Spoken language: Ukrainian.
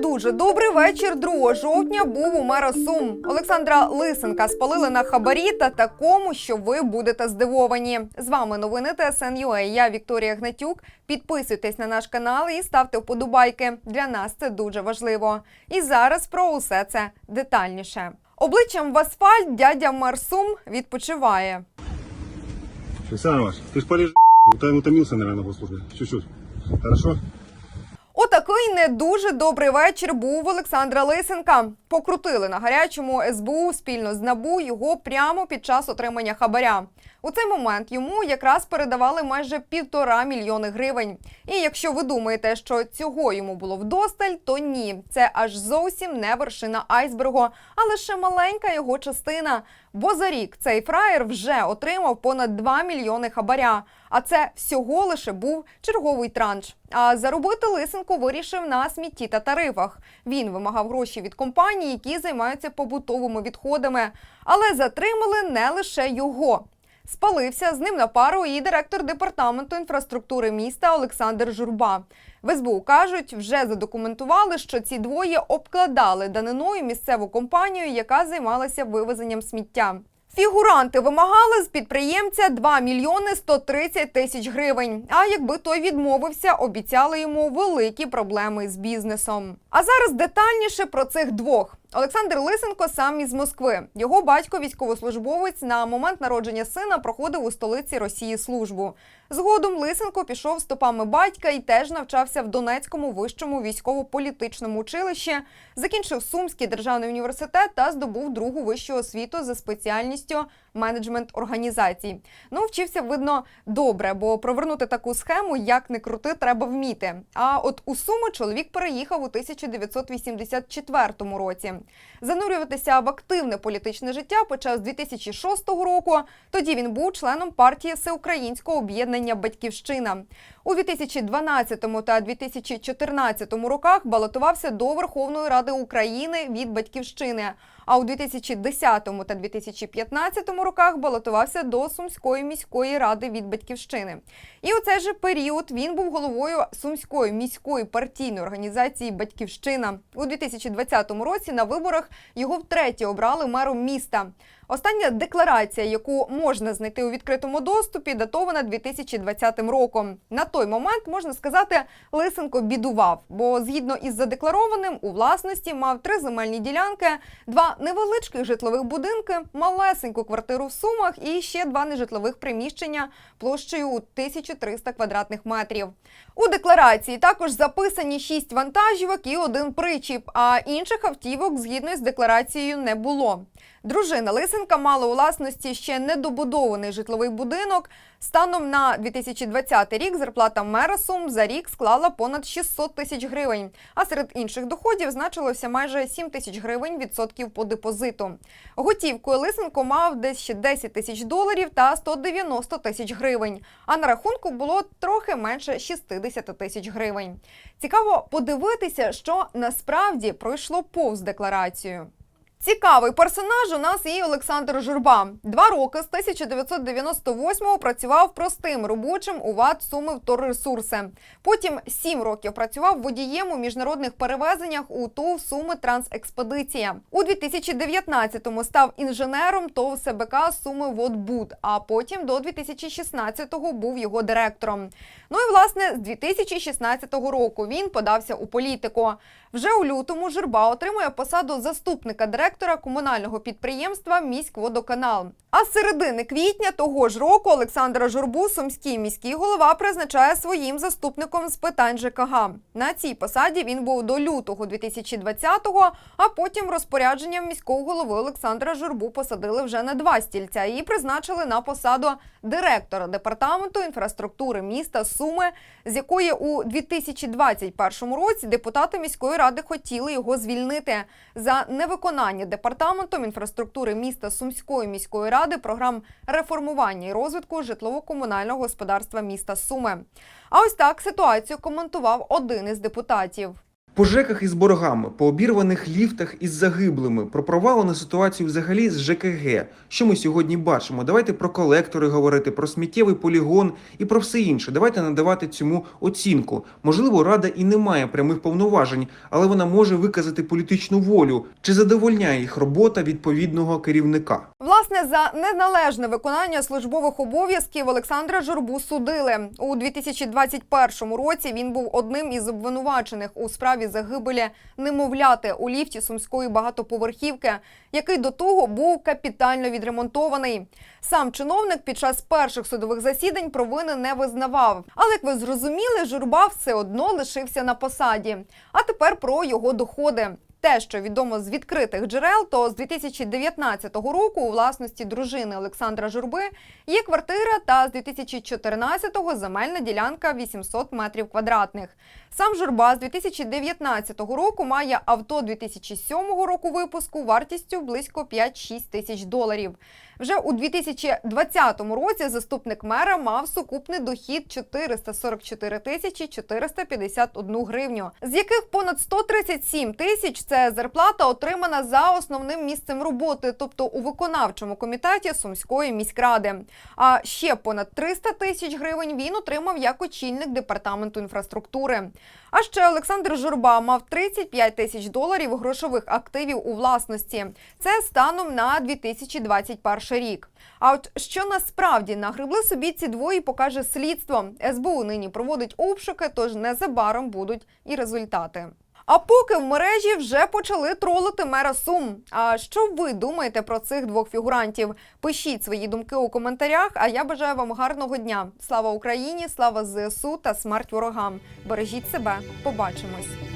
дуже добрий вечір 2 жовтня був у мера Сум. Олександра Лисенка спалили на хабарі та такому, що ви будете здивовані. З вами новини ТСН.UA. Я Вікторія Гнатюк. Підписуйтесь на наш канал і ставте вподобайки. Для нас це дуже важливо. І зараз про усе це детальніше. Обличчям в асфальт дядя мер Сум відпочиває. Александр Иванович, ты ж Ута- утомился, наверное, на службе. Чуть-чуть. Хорошо? Отакий не дуже добрий вечір був Олександра Лисенка. Покрутили на гарячому СБУ спільно з НАБУ його прямо під час отримання хабаря. У цей момент йому якраз передавали майже півтора мільйони гривень. І якщо ви думаєте, що цього йому було вдосталь, то ні, це аж зовсім не вершина айсбергу, а лише маленька його частина. Бо за рік цей фраєр вже отримав понад 2 мільйони хабаря. А це всього лише був черговий транш. А заробити лисенко вирішив на смітті та тарифах. Він вимагав гроші від компаній, які займаються побутовими відходами. Але затримали не лише його. Спалився з ним на пару і директор департаменту інфраструктури міста Олександр Журба. В СБУ кажуть, вже задокументували, що ці двоє обкладали даниною місцеву компанію, яка займалася вивезенням сміття. Фігуранти вимагали з підприємця 2 мільйони 130 тисяч гривень. А якби той відмовився, обіцяли йому великі проблеми з бізнесом. А зараз детальніше про цих двох. Олександр Лисенко сам із Москви. Його батько, військовослужбовець, на момент народження сина проходив у столиці Росії службу. Згодом Лисенко пішов стопами батька і теж навчався в Донецькому вищому військово-політичному училищі, закінчив Сумський державний університет та здобув другу вищу освіту за спеціальністю менеджмент організацій. Ну, вчився, видно, добре, бо провернути таку схему, як не крути, треба вміти. А от у Суми чоловік переїхав у 1984 році. Занурюватися в активне політичне життя почав з 2006 року. Тоді він був членом партії Всеукраїнського об'єднання Батьківщина. У 2012 та 2014 роках балотувався до Верховної Ради України від Батьківщини. А у 2010 та 2015 роках балотувався до Сумської міської ради від Батьківщини. І у цей же період він був головою Сумської міської партійної організації Батьківщина. У 2020 році на виборах його втретє обрали мером міста. Остання декларація, яку можна знайти у відкритому доступі, датована 2020 роком. На той момент можна сказати, Лисенко бідував, бо згідно із задекларованим у власності мав три земельні ділянки, два невеличких житлових будинки, малесеньку квартиру в Сумах і ще два нежитлових приміщення площею у 1300 квадратних метрів. У декларації також записані шість вантажівок і один причіп, а інших автівок згідно з декларацією не було. Дружина Лисенка мала у власності ще недобудований житловий будинок. Станом на 2020 рік зарплата мера Сум за рік склала понад 600 тисяч гривень. А серед інших доходів значилося майже 7 тисяч гривень відсотків по депозиту. Готівкою Лисенко мав десь ще 10 тисяч доларів та 190 тисяч гривень. А на рахунку було трохи менше 60 тисяч гривень. Цікаво подивитися, що насправді пройшло повз декларацію. Цікавий персонаж у нас і Олександр Журба. Два роки з 1998-го працював простим робочим у ВАД Суми «Вторресурси». Потім сім років працював водієм у міжнародних перевезеннях у ТОВ Суми Трансекспедиція. У 2019-му став інженером ТОВ СБК Суми Водбуд, а потім до 2016-го був його директором. Ну і власне з 2016 року він подався у політику. Вже у лютому Журба отримує посаду заступника директора комунального підприємства Міськводоканал. А з середини квітня того ж року Олександра Журбу сумський міський голова призначає своїм заступником з питань ЖКГ. На цій посаді він був до лютого 2020-го, а потім розпорядженням міського голови Олександра Журбу посадили вже на два стільця і призначили на посаду директора департаменту інфраструктури міста Суми, з якої у 2021 році депутати міської ради хотіли його звільнити за невиконання департаментом інфраструктури міста Сумської міської ради програм реформування і розвитку житлово-комунального господарства міста Суми. А ось так ситуацію коментував один із депутатів. По ЖЕКах із боргами, по обірваних ліфтах із загиблими, про провалену ситуацію взагалі з ЖКГ. Що ми сьогодні бачимо? Давайте про колектори говорити, про сміттєвий полігон і про все інше. Давайте надавати цьому оцінку. Можливо, рада і не має прямих повноважень, але вона може виказати політичну волю. Чи задовольняє їх робота відповідного керівника? Власне, за неналежне виконання службових обов'язків Олександра Журбу судили у 2021 році. Він був одним із обвинувачених у справі загибелі немовляти у ліфті сумської багатоповерхівки, який до того був капітально відремонтований. Сам чиновник під час перших судових засідань провини не визнавав. Але як ви зрозуміли, журба все одно лишився на посаді. А тепер про його доходи. Те, що відомо з відкритих джерел, то з 2019 року у власності дружини Олександра Журби є квартира та з 2014-го земельна ділянка 800 метрів квадратних. Сам Журба з 2019 року має авто 2007 року випуску вартістю близько 5-6 тисяч доларів. Вже у 2020 році заступник мера мав сукупний дохід 444 тисячі 451 гривню, з яких понад 137 тисяч це зарплата отримана за основним місцем роботи, тобто у виконавчому комітеті Сумської міськради. А ще понад 300 тисяч гривень він отримав як очільник департаменту інфраструктури. А ще Олександр Журба мав 35 тисяч доларів грошових активів у власності. Це станом на 2021 рік. А от що насправді нагребли собі ці двоє, покаже слідство. СБУ нині проводить обшуки, тож незабаром будуть і результати. А поки в мережі вже почали тролити мера Сум. А що ви думаєте про цих двох фігурантів? Пишіть свої думки у коментарях. А я бажаю вам гарного дня. Слава Україні! Слава ЗСУ та смерть ворогам! Бережіть себе. Побачимось.